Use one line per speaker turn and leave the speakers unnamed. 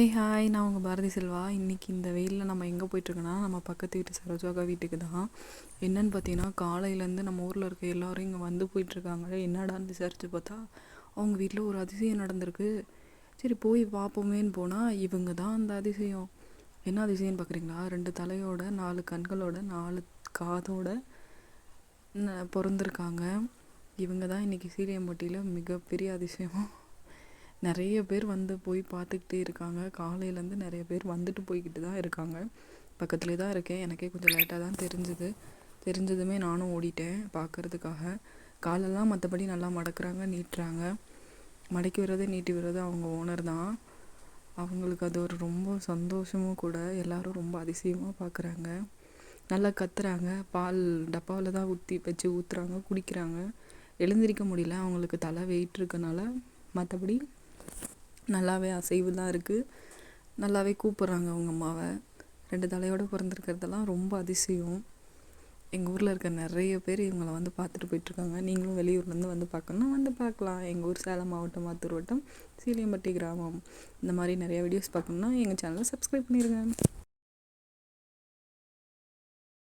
ஏ hi நான் உங்கள் பாரதி செல்வா. இன்றைக்கி இந்த வெயிலில் நம்ம எங்கே போயிட்டுருக்கோன்னா நம்ம பக்கத்து வீட்டு சரோஜாக்கா வீட்டுக்கு தான். என்னன்னு பார்த்தீங்கன்னா காலையிலேருந்து நம்ம ஊரில் இருக்க எல்லோரும் இங்கே வந்து போயிட்டுருக்காங்க. என்னடான்னு விசாரித்து பார்த்தா அவங்க வீட்டில் ஒரு அதிசயம் நடந்திருக்கு. சரி போய் பார்ப்போமேன்னு போனால் இவங்க தான் அந்த அதிசயம். என்ன அதிசயம்னு பார்க்குறீங்களா ரெண்டு தலையோட நாலு கண்களோட நாலு காதோட பிறந்திருக்காங்க. இவங்க தான் இன்றைக்கி சீரியம்பட்டியில் மிகப்பெரிய அதிசயம். நிறைய பேர் வந்து போய் பார்த்துக்கிட்டே இருக்காங்க. காலையிலேருந்து நிறைய பேர் வந்துட்டு போய்கிட்டு தான் இருக்காங்க. பக்கத்துலேயே தான் இருக்கேன். எனக்கே கொஞ்சம் லேட்டாக தான் தெரிஞ்சுது. தெரிஞ்சதுமே நானும் ஓடிட்டேன் பார்க்கறதுக்காக. காலெல்லாம் மற்றபடி நல்லா மடக்குறாங்க நீட்டுறாங்க. மடக்கி விடுறது நீட்டி விடுறது அவங்க ஓனர் தான். அவங்களுக்கு அது ஒரு ரொம்ப சந்தோஷமும் கூட. எல்லோரும் ரொம்ப அதிசயமாக பார்க்குறாங்க. நல்லா கத்துறாங்க. பால் டப்பாவில் தான் ஊற்றி வச்சு ஊற்றுறாங்க குடிக்கிறாங்க. எழுந்திரிக்க முடியல. அவங்களுக்கு தலை வெயிட் இருக்கனால மற்றபடி நல்லாவே அசைவு தான் இருக்குது நல்லாவே கூப்பிட்றாங்க அவங்க அம்மாவை. ரெண்டு தலையோடு பிறந்திருக்கிறதெல்லாம் ரொம்ப அதிசயம். எங்கள் ஊரில் இருக்க நிறைய பேர் இவங்களை வந்து பார்த்துட்டு போயிட்டுருக்காங்க. நீங்களும் வெளியூர்லேருந்து வந்து பார்க்கணுன்னா வந்து பார்க்கலாம். எங்கள் ஊர் சேலம் மாவட்டம் மாத்தூர் வட்டம் சீலியம்பட்டி கிராமம். இந்த மாதிரி நிறைய வீடியோஸ் பார்க்கணுன்னா எங்கள் சேனலை சப்ஸ்கிரைப் பண்ணிடுங்க